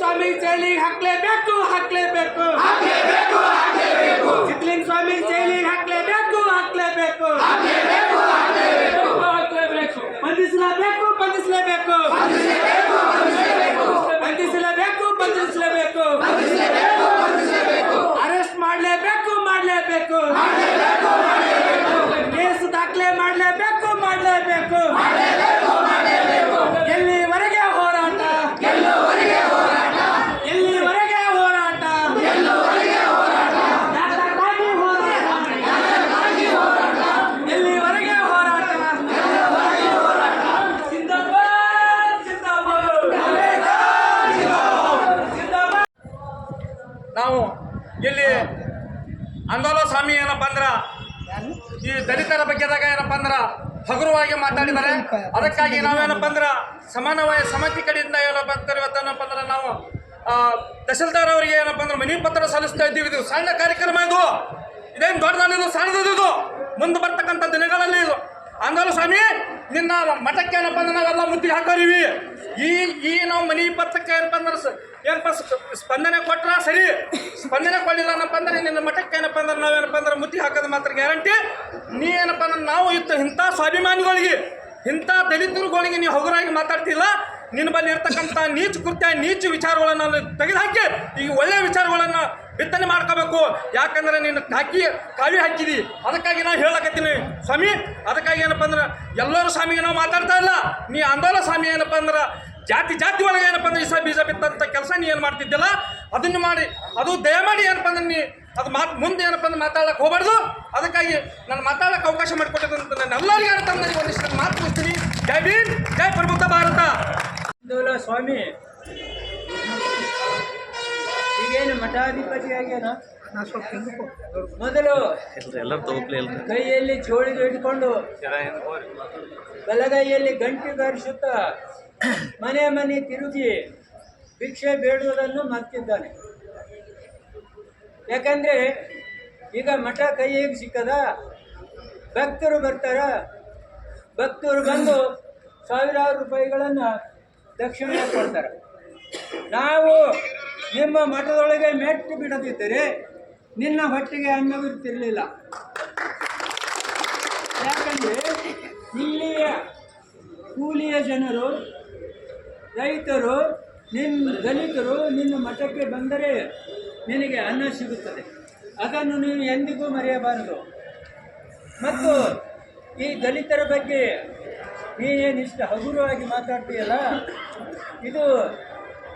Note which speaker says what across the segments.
Speaker 1: ಸ್ವಾಮಿ ಚಳಿ ಹಾಕ್ಲೇಬೇಕು ಹಾಕ್ಲೇಬೇಕು ಹಾಕ್ಲೇಬೇಕು
Speaker 2: ಸಿದ್ಲಿಂಗ ಸ್ವಾಮಿ record. I hit record. ಹಗುರವಾಗಿ ಮಾತಾಡಿದ್ದಾರೆ ಅದಕ್ಕಾಗಿ ನಾವೇನಪ್ಪ ಅಂದ್ರೆ ಸಮಾನವಾಯ ಸಮಿತಿ ಕಡೆಯಿಂದ ಏನಪ್ಪ ಅಂತಾರೆ ಇವತ್ತೇನಪ್ಪ ಅಂದ್ರೆ ನಾವು ತಹಸೀಲ್ದಾರ್ ಅವರಿಗೆ ಏನಪ್ಪ ಅಂದ್ರೆ ಮನಿ ಪತ್ರ ಸಲ್ಲಿಸ್ತಾ ಇದ್ದೀವಿ ಇದು. ಸಣ್ಣ ಕಾರ್ಯಕ್ರಮ ಇದು. ಇದೇನು ದೊಡ್ಡದಾನಿದು ಸಣ್ಣದಿದು. ಮುಂದೆ ಬರ್ತಕ್ಕಂಥ ದಿನಗಳಲ್ಲಿ ಇದು. ಅಂದೋಲ ಸ್ವಾಮಿ? ನಿನ್ನ ಮಠಕ್ಕೆ ಏನಪ್ಪ ಅಂದ್ರೆ ನಾವೆಲ್ಲ ಮುತ್ತಿಗೆ ಹಾಕೋರಿವಿ. ಈ ಈ ನಾವು ಮನಿ ಪತ್ರಕ್ಕೆ ಏನಪ್ಪ ಅಂದ್ರೆ ಏನಪ್ಪ ಸ್ಪಂದನೆ ಕೊಟ್ರ ಸರಿ. ಸ್ಪಂದನೆ ಕೊಡಲಿಲ್ಲ ಏನಪ್ಪ ಅಂದ್ರೆ ನಿನ್ನ ಮಠಕ್ಕೆ ಏನಪ್ಪ ಅಂದ್ರೆ ನಾವೇನಪ್ಪ ಅಂದ್ರೆ ಮುತ್ತಿ ಹಾಕೋದು ಮಾತ್ರ ಗ್ಯಾರಂಟಿ? ನೀ ಏನಪ್ಪ ಅಂದ್ರೆ ನಾವು ಇತ್ತು ಇಂಥ ಸ್ವಾಭಿಮಾನಿಗಳಿಗೆ, ಇಂಥ ದಲಿತರುಗಳಿಗೆ ನೀವು ಹಗುರಾಗಿ ಮಾತಾಡ್ತಿಲ್ಲ. ನಿನ್ನ ಬಳಿ ಇರ್ತಕ್ಕಂಥ ನೀಚ ಕೃತ್ಯ, ನೀಚ ವಿಚಾರಗಳನ್ನು ತೆಗೆದುಹಾಕಿ ಈ ಒಳ್ಳೆಯ ವಿಚಾರಗಳನ್ನು ಬಿತ್ತನೆ ಮಾಡ್ಕೋಬೇಕು. ಯಾಕಂದ್ರೆ ನೀನು ಹಾಕಿ ಕಾವಿ ಹಾಕಿದಿ. ಅದಕ್ಕಾಗಿ ನಾವು ಹೇಳಕತ್ತೀನಿ. ಸ್ವಾಮಿ, ಅದಕ್ಕಾಗಿ ಏನಪ್ಪ ಅಂದ್ರೆ ಎಲ್ಲರೂ ಸ್ವಾಮಿಗೆ ನಾವು ಮಾತಾಡ್ತಾ ಇಲ್ಲ. ನೀ ಅಂದೋಲ ಸ್ವಾಮಿ ಏನಪ್ಪ ಅಂದ್ರೆ ಜಾತಿ ಜಾತಿ ಒಳಗೆ ಏನಪ್ಪ ಅಂದ್ರೆ ಇಸ ಬೀಜ ಬಿತ್ತಂತ ಕೆಲಸ ನೀ ಏನು ಮಾಡ್ತಿದ್ದಿಲ್ಲ? ಅದನ್ನು ಮಾಡಿ, ಅದು ದಯಮಾಡಿ ಏನಪ್ಪ ಅಂದ್ರೆ ನೀ ಅದು ಮಾತು ಮುಂದೆ ಏನಪ್ಪ ಅಂದ್ರೆ ಮಾತಾಡಕ್ಕೆ ಹೋಗಬಾರ್ದು. ಅದಕ್ಕಾಗಿ ನಾನು ಮಾತಾಡಕ್ಕೆ ಅವಕಾಶ ಮಾಡಿಕೊಟ್ಟಿದ್ದಂತ ನಾನು ಎಲ್ಲರಿಗೂ ಏನಪ್ಪ ಅಂದ್ರೆ ಒಂದಿಷ್ಟು ಮಾತು ಮುಗಿಸ್ತೀನಿ. ಜೈ ಭೀಮ್, ಜೈ ಪ್ರಬುದ್ಧ ಭಾರತ.
Speaker 3: ಸ್ವಾಮಿ. ಈಗೇನು ಮಠಾಧಿಪತಿ ಆಗ್ಯಾನ ಮೊದಲು ಕೈಯಲ್ಲಿ ಚೋಳಿಗೆ ಇಟ್ಕೊಂಡು ಬಲಗೈಯಲ್ಲಿ ಗಂಟೆ ಬಾರಿಸುತ್ತಾ ಮನೆ ಮನೆ ತಿರುಗಿ ಭಿಕ್ಷೆ ಬೇಡುವುದನ್ನು ಮರ್ತಿದ್ದಾನೆ. ಯಾಕಂದ್ರೆ ಈಗ ಮಠ ಕೈಯಿಗೆ ಸಿಕ್ಕದ ಭಕ್ತರು ಬರ್ತಾರ. ಭಕ್ತರು ಬಂದು ಸಾವಿರಾರು ರೂಪಾಯಿಗಳನ್ನು ದಕ್ಷಿಣ ಕೊಡ್ತಾರೆ. ನಾವು ನಿಮ್ಮ ಮಠದೊಳಗೆ ಮೆಟ್ಟು ಬಿಡದಿದ್ದರೆ ನಿನ್ನ ಹೊಟ್ಟೆಗೆ ಅನ್ನವಿರುತ್ತಿರಲಿಲ್ಲ ಯಾಕಂದರೆ ಇಲ್ಲಿಯ ಕೂಲಿಯ ಜನರು, ರೈತರು ನಿಮ್ಮ ದಲಿತರು ನಿನ್ನ ಮಠಕ್ಕೆ ಬಂದರೆ ನಿನಗೆ ಅನ್ನ ಸಿಗುತ್ತದೆ. ಅದನ್ನು ನೀನು ಎಂದಿಗೂ ಮರೆಯಬಾರದು. ಮತ್ತು ಈ ದಲಿತರ ಬಗ್ಗೆ ನೀನೇನು ಇಷ್ಟ ಹಗುರವಾಗಿ ಮಾತಾಡ್ತೀಯಲ್ಲ, ಇದು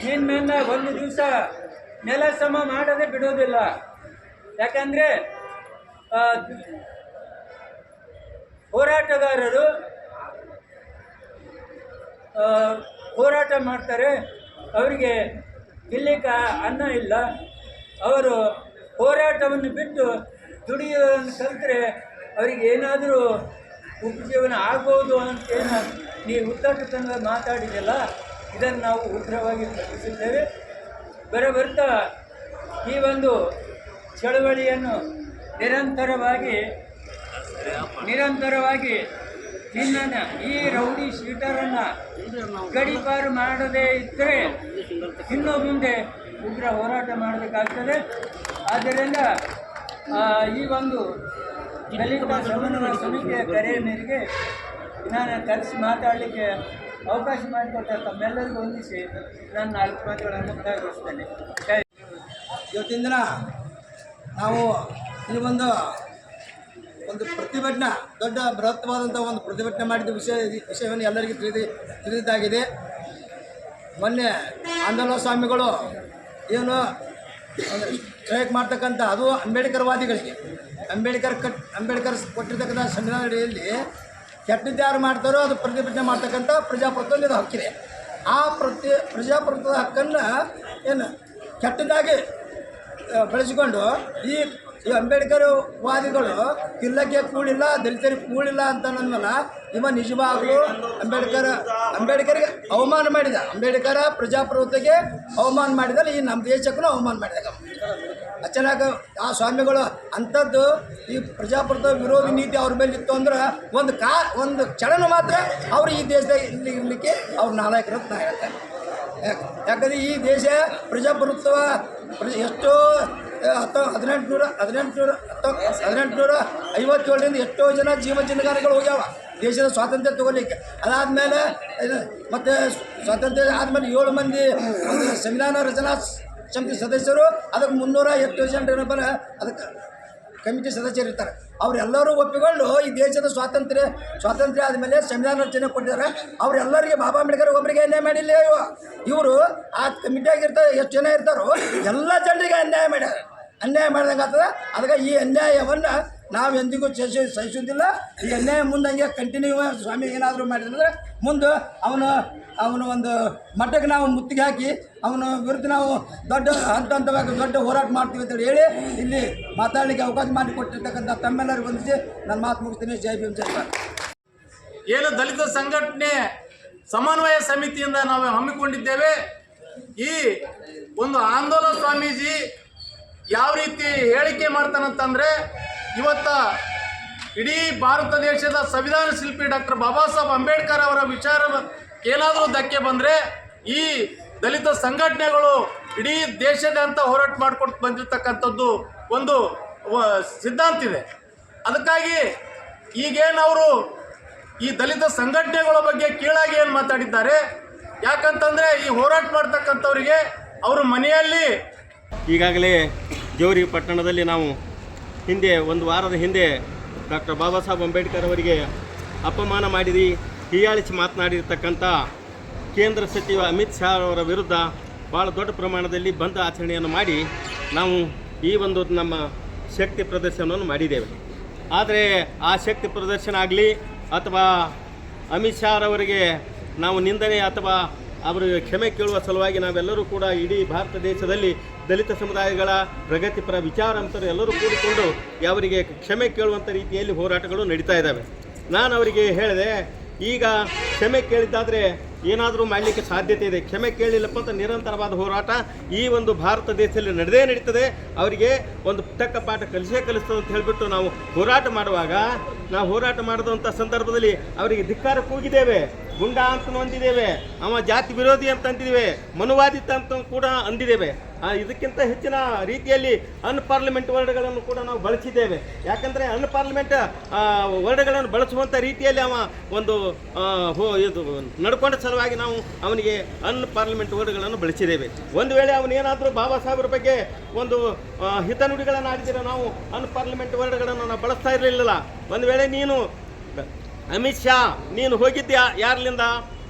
Speaker 3: ನಿನ್ನನ್ನು ಒಂದು ದಿವಸ ನೆಲ ಸಮ ಮಾಡದೆ ಬಿಡೋದಿಲ್ಲ. ಯಾಕಂದರೆ ಹೋರಾಟಗಾರರು ಹೋರಾಟ ಮಾಡ್ತಾರೆ. ಅವರಿಗೆ ತಿನ್ನಲಿಕ್ಕೆ ಅನ್ನ ಇಲ್ಲ. ಅವರು ಹೋರಾಟವನ್ನು ಬಿಟ್ಟು ದುಡಿಯೋದನ್ನು ಕಲಿತರೆ ಅವರಿಗೆ ಏನಾದರೂ ಉಪಜೀವನ ಆಗ್ಬೋದು ಅಂತೇನು ನೀವು ಉತ್ತಟತನ ಮಾತಾಡಿದೆಲ್ಲ ಇದನ್ನು ನಾವು ಉಗ್ರವಾಗಿ ಖಂಡಿಸುತ್ತೇವೆ. ಬರ ಬರ್ತಾ ಈ ಒಂದು ಚಳವಳಿಯನ್ನು ನಿರಂತರವಾಗಿ ನಿರಂತರವಾಗಿ ನಿನ್ನನ್ನು ಈ ರೌಡಿ ಶೀಟರನ್ನು ಗಡಿಪಾರು ಮಾಡದೇ ಇದ್ದರೆ ಇನ್ನೂ ಮುಂದೆ ಉಗ್ರ ಹೋರಾಟ ಮಾಡಬೇಕಾಗ್ತದೆ. ಆದ್ದರಿಂದ ಈ ಒಂದು ದಲಿತ ಸಮನ್ವಯ ಸಮಿತಿಯ ಕರೆ ಮೇರೆಗೆ ನಾನು ಕರೆಸಿ ಮಾತಾಡಲಿಕ್ಕೆ ಅವಕಾಶ ಮಾಡಿಕೊಟ್ಟ ತಮ್ಮೆಲ್ಲರಿಗೂ ಹೊಂದಿಸಿ ನಾನು ನಾಲ್ಕು ಮಾತುಗಳನ್ನು ಮುಕ್ತಾಯಗೊಳಿಸ್ತೇನೆ.
Speaker 4: ಇವತ್ತಿನ ದಿನ ನಾವು ಈ ಒಂದು ಒಂದು ಪ್ರತಿಭಟನೆ, ದೊಡ್ಡ ಬೃಹತ್ವಾದಂಥ ಒಂದು ಪ್ರತಿಭಟನೆ ಮಾಡಿದ ವಿಷಯ ವಿಷಯವನ್ನು ಎಲ್ಲರಿಗೂ ತಿಳಿದಿ, ತಿಳಿದಿದ್ದಾಗಿದೆ. ಮೊನ್ನೆ ಆಂದೋಲನ ಸ್ವಾಮಿಗಳು ಏನು ಸ್ಟ್ರೈಕ್ ಮಾಡ್ತಕ್ಕಂಥ, ಅದು ಅಂಬೇಡ್ಕರ್ವಾದಿಗಳಿಗೆ ಅಂಬೇಡ್ಕರ್ ಕಟ್, ಅಂಬೇಡ್ಕರ್ ಕೊಟ್ಟಿರ್ತಕ್ಕಂಥ ಸಂವಿಧಾನ ಅಡಿಯಲ್ಲಿ ಕೆಟ್ಟದ್ದು ಯಾರು ಮಾಡ್ತಾರೋ ಅದು ಪ್ರತಿಭಟನೆ ಮಾಡ್ತಕ್ಕಂಥ ಪ್ರಜಾಪ್ರಭುತ್ವದ ಹಕ್ಕಿದೆ. ಆ ಪ್ರತಿ ಪ್ರಜಾಪ್ರಭುತ್ವದ ಹಕ್ಕನ್ನು ಏನು ಕೆಟ್ಟದಾಗಿ ಬಳಸಿಕೊಂಡು ಈ ಈ ಅಂಬೇಡ್ಕರ್ ವಾದಿಗಳು, ತಿಲ್ಲಕ್ಕೆ ಕೂಳಿಲ್ಲ, ದಲಿತರಿಗೆ ಕೂಳಿಲ್ಲ ಅಂತ ಅಂದ್ಮೇಲೆ ಇವ ನಿಜವಾಗ್ಲೂ ಅಂಬೇಡ್ಕರ್, ಅಂಬೇಡ್ಕರ್ಗೆ ಅವಮಾನ ಮಾಡಿದ. ಅಂಬೇಡ್ಕರ ಪ್ರಜಾಪ್ರಭುತ್ವಕ್ಕೆ ಅವಮಾನ ಮಾಡಿದಲ್ಲ, ಈ ನಮ್ಮ ದೇಶಕ್ಕೂ ಅವಮಾನ ಮಾಡಿದಾಗ. ಅಚಾನಕ್ ಆ ಸ್ವಾಮಿಗಳು ಅಂಥದ್ದು ಈ ಪ್ರಜಾಪ್ರಭುತ್ವ ವಿರೋಧಿ ನೀತಿ ಅವ್ರ ಮೇಲೆ ಇತ್ತು ಅಂದ್ರೆ ಒಂದು ಕಾ, ಒಂದು ಚಳನ ಮಾತ್ರ ಅವರು ಈ ದೇಶದಾಗ ಇಲ್ಲಿ ಇರಲಿಕ್ಕೆ ಅವ್ರ ನಾಲ್ಕರ ನಾ ಹೇಳ್ತೇನೆ ಯಾಕ್- ಯಾಕಂದ್ರೆ ಈ ದೇಶ ಪ್ರಜಾಪ್ರಭುತ್ವ ಪ್ರ- ಎಷ್ಟೋ ಹತ್ತು ಹದಿನೆಂಟುನೂರ ಹದಿನೆಂಟುನೂರ ಹತ್ತ ಹದಿನೆಂಟುನೂರ, ಐವತ್ತೇಳರಿಂದ ಎಷ್ಟೋ ಜನ ಜೀವ ಜಿಂದಗಾರಿಗಳು ಹೋಗ್ಯಾವ. ದೇಶದ ಸ್ವಾತಂತ್ರ್ಯ ತಗೊಳ್ಲಿಕ್ಕೆ ಅದಾದಮೇಲೆ ಮತ್ತು ಸ್ವಾತಂತ್ರ್ಯ ಆದಮೇಲೆ ಏಳು ಮಂದಿ ಸಂವಿಧಾನ ರಚನಾ ಸಮಿತಿ ಸದಸ್ಯರು, ಅದಕ್ಕೆ ಮುನ್ನೂರ ಎಷ್ಟೋ ಜನ ಬರ ಅದಕ್ಕೆ ಕಮಿಟಿ ಸದಸ್ಯರು ಇರ್ತಾರೆ. ಅವರೆಲ್ಲರೂ ಒಪ್ಪಿಕೊಂಡು ಈ ದೇಶದ ಸ್ವಾತಂತ್ರ್ಯ ಸ್ವಾತಂತ್ರ್ಯ ಆದಮೇಲೆ ಸಂವಿಧಾನ ರಚನೆ ಕೊಟ್ಟಿದ್ದಾರೆ. ಅವರೆಲ್ಲರಿಗೆ ಬಾಬಾ ಅಂಬೇಡ್ಕರ್ ಒಬ್ಬರಿಗೆ ಅನ್ಯಾಯ ಮಾಡಿಲ್ಲ ಇವರು ಆ ಕಮಿಟಿಯಾಗಿರ್ತಾರೆ, ಎಷ್ಟು ಜನ ಇರ್ತಾರೋ ಎಲ್ಲ ಜನರಿಗೆ ಅನ್ಯಾಯ ಮಾಡ್ಯಾರ. ಅನ್ಯಾಯ ಮಾಡ್ದಂಗೆ ಆಗ್ತದೆ. ಅದಕ್ಕೆ ಈ ಅನ್ಯಾಯವನ್ನು ನಾವು ಎಂದಿಗೂ ಸಹಿಸ ಸಹಿಸೋದಿಲ್ಲ ಈ ಅನ್ಯಾಯ ಮುಂದಂಗೆ ಕಂಟಿನ್ಯೂ ಸ್ವಾಮಿ ಏನಾದರೂ ಮಾಡಿದ್ರೆ ಮುಂದೆ ಅವನು ಅವನು ಒಂದು ಮಟ್ಟಕ್ಕೆ ನಾವು ಮುತ್ತಿಗೆ ಹಾಕಿ ಅವನ ವಿರುದ್ಧ ನಾವು ದೊಡ್ಡ ಹಂತ ಹಂತವಾಗಿ ದೊಡ್ಡ ಹೋರಾಟ ಮಾಡ್ತೀವಿ ಅಂತೇಳಿ ಹೇಳಿ ಇಲ್ಲಿ ಮಾತಾಡಲಿಕ್ಕೆ ಅವಕಾಶ ಮಾಡಿಕೊಟ್ಟಿರ್ತಕ್ಕಂಥ ತಮ್ಮೆಲ್ಲರಿಗೂ ವಂದಿಸಿ ನನ್ನ ಮಾತು ಮುಗಿಸ್ತೀನಿ. ಜೈ ಭೀಮ್, ಜೈ
Speaker 2: ಏನು ದಲಿತ ಸಂಘಟನೆ ಸಮನ್ವಯ ಸಮಿತಿಯಿಂದ ನಾವು ಹಮ್ಮಿಕೊಂಡಿದ್ದೇವೆ. ಈ ಒಂದು ಆಂದೋಲನ ಸ್ವಾಮೀಜಿ ಯಾವ ರೀತಿ ಹೇಳಿಕೆ ಮಾಡ್ತಾನಂತಂದರೆ, ಇವತ್ತ ಇಡೀ ಭಾರತ ದೇಶದ ಸಂವಿಧಾನ ಶಿಲ್ಪಿ ಡಾಕ್ಟರ್ ಬಾಬಾ ಸಾಹೇಬ್ ಅಂಬೇಡ್ಕರ್ ಅವರ ವಿಚಾರ ಏನಾದರೂ ಧಕ್ಕೆ ಬಂದರೆ, ಈ ದಲಿತ ಸಂಘಟನೆಗಳು ಇಡೀ ದೇಶದಂತ ಹೋರಾಟ ಮಾಡ್ಕೊಂಡು ಬಂದಿರತಕ್ಕಂಥದ್ದು ಒಂದು ಸಿದ್ಧಾಂತ ಇದೆ. ಅದಕ್ಕಾಗಿ ಈಗೇನವರು ಈ ದಲಿತ ಸಂಘಟನೆಗಳ ಬಗ್ಗೆ ಕೀಳಾಗಿ ಏನು ಮಾತಾಡಿದ್ದಾರೆ, ಯಾಕಂತಂದರೆ ಈ ಹೋರಾಟ ಮಾಡ್ತಕ್ಕಂಥವ್ರಿಗೆ ಅವರು ಮನೆಯಲ್ಲಿ
Speaker 5: ಈಗಾಗಲೇ ಜೋರಿ ಪಟ್ಟಣದಲ್ಲಿ ನಾವು ಹಿಂದೆ, ಒಂದು ವಾರದ ಹಿಂದೆ ಡಾಕ್ಟರ್ ಬಾಬಾ ಸಾಹೇಬ್ ಅಂಬೇಡ್ಕರ್ ಅವರಿಗೆ ಅಪಮಾನ ಮಾಡಿದಿ, ಹೀಯಾಳಿಸಿ ಮಾತನಾಡಿರ್ತಕ್ಕಂಥ ಕೇಂದ್ರ ಸಚಿವ ಅಮಿತ್ ಶಾ ಅವರ ವಿರುದ್ಧ ಭಾಳ ದೊಡ್ಡ ಪ್ರಮಾಣದಲ್ಲಿ ಬಂದ ಆಚರಣೆಯನ್ನು ಮಾಡಿ ನಾವು ಈ ಒಂದು ನಮ್ಮ ಶಕ್ತಿ ಪ್ರದರ್ಶನವನ್ನು ಮಾಡಿದ್ದೇವೆ. ಆದರೆ ಆ ಶಕ್ತಿ ಪ್ರದರ್ಶನ ಆಗಲಿ ಅಥವಾ ಅಮಿತ್ ಶಾ ಅವರಿಗೆ ನಾವು ನಿಂದನೆ ಅಥವಾ ಅವರಿಗೆ ಕ್ಷಮೆ ಕೇಳುವ ಸಲುವಾಗಿ ನಾವೆಲ್ಲರೂ ಕೂಡ ಇಡೀ ಭಾರತ ದೇಶದಲ್ಲಿ ದಲಿತ ಸಮುದಾಯಗಳ ಪ್ರಗತಿಪರ ವಿಚಾರಂತರು ಎಲ್ಲರೂ ಕೂಡಿಕೊಂಡು ಅವರಿಗೆ ಕ್ಷಮೆ ಕೇಳುವಂಥ ರೀತಿಯಲ್ಲಿ ಹೋರಾಟಗಳು ನಡೀತಾ ಇದ್ದಾವೆ. ನಾನು ಅವರಿಗೆ ಹೇಳಿದೆ, ಈಗ ಕ್ಷಮೆ ಕೇಳಿದ್ದಾದರೆ ಏನಾದರೂ ಮಾಡಲಿಕ್ಕೆ ಸಾಧ್ಯತೆ ಇದೆ. ಕ್ಷಮೆ ಕೇಳಿಲ್ಲಪ್ಪ ಅಂತ ನಿರಂತರವಾದ ಹೋರಾಟ ಈ ಒಂದು ಭಾರತ ದೇಶದಲ್ಲಿ ನಡೆದೇ ನಡೀತದೆ. ಅವರಿಗೆ ಒಂದು ತಕ್ಕ ಪಾಠ ಕಲಿಸೇ ಕಲಿಸ್ತದೆ ಅಂತ ಹೇಳಿಬಿಟ್ಟು ನಾವು ಹೋರಾಟ ಮಾಡುವಾಗ, ನಾವು ಹೋರಾಟ ಮಾಡಿದಂಥ ಸಂದರ್ಭದಲ್ಲಿ ಅವರಿಗೆ ಧಿಕ್ಕಾರ ಕೂಗಿದ್ದೇವೆ. ಗುಂಡ ಅಂತ ಅಂದಿದ್ದೇವೆ ಅವ ಜಾತಿ ವಿರೋಧಿ ಅಂತ ಅಂದಿದ್ದೇವೆ ಮನುವಾದಿ ಅಂತ ಕೂಡ ಅಂದಿದ್ದೇವೆ. ಇದಕ್ಕಿಂತ ಹೆಚ್ಚಿನ ರೀತಿಯಲ್ಲಿ ಅನ್ಪಾರ್ಲಿಮೆಂಟ್ ವರ್ಡ್ಗಳನ್ನು ಕೂಡ ನಾವು ಬಳಸಿದ್ದೇವೆ. ಯಾಕಂದರೆ ಅನ್ಪಾರ್ಲಿಮೆಂಟ್ ವರ್ಡ್ಗಳನ್ನು ಬಳಸುವಂಥ ರೀತಿಯಲ್ಲಿ ಅವ ಒಂದು ಇದು ನಡ್ಕೊಂಡ ಸಲುವಾಗಿ ನಾವು ಅವನಿಗೆ ಅನ್ಪಾರ್ಲಿಮೆಂಟ್ ವರ್ಡ್ಗಳನ್ನು ಬಳಸಿದ್ದೇವೆ. ಒಂದು ವೇಳೆ ಅವನೇನಾದರೂ ಬಾಬಾ ಸಾಹೇಬ್ರ ಬಗ್ಗೆ ಒಂದು ಹಿತನುಡಿಗಳನ್ನು ಆಡಿದರೆ ನಾವು ಅನ್ಪಾರ್ಲಿಮೆಂಟ್ ವರ್ಡ್ಗಳನ್ನು ನಾವು ಬಳಸ್ತಾ ಇರಲಿಲ್ಲ ಒಂದು ವೇಳೆ ನೀನು ಅಮಿತ್ ಶಾ, ನೀನು ಹೋಗಿದ್ಯಾ ಯಾರ್ಲಿಂದ?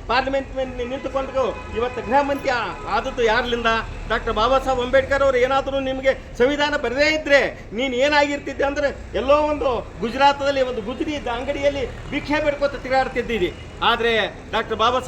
Speaker 5: ಪಾರ್ಲಿಮೆಂಟ್ ನಿಂತುಕೊಂಡು ಇವತ್ತು ಗೃಹ ಮಂತ್ರಿ ಆದದ್ದು ಯಾರ್ಲಿಂದ? ಡಾಕ್ಟರ್ ಬಾಬಾ ಸಾಹೇಬ್ ಅಂಬೇಡ್ಕರ್ ಅವರು ಏನಾದರೂ ನಿಮಗೆ ಸಂವಿಧಾನ ಬರದೇ ಇದ್ದರೆ ನೀನು ಏನಾಗಿರ್ತಿದ್ದೆ ಅಂದರೆ ಎಲ್ಲೋ ಒಂದು ಗುಜರಾತದಲ್ಲಿ ಒಂದು ಗುಜರಿ ಅಂಗಡಿಯಲ್ಲಿ ಭಿಕ್ಷೆ ಬೇಡ್ಕೊತ ತಿರುಗಾಡ್ತಿದ್ದೀರಿ ಆದರೆ ಡಾಕ್ಟರ್ ಬಾಬಾ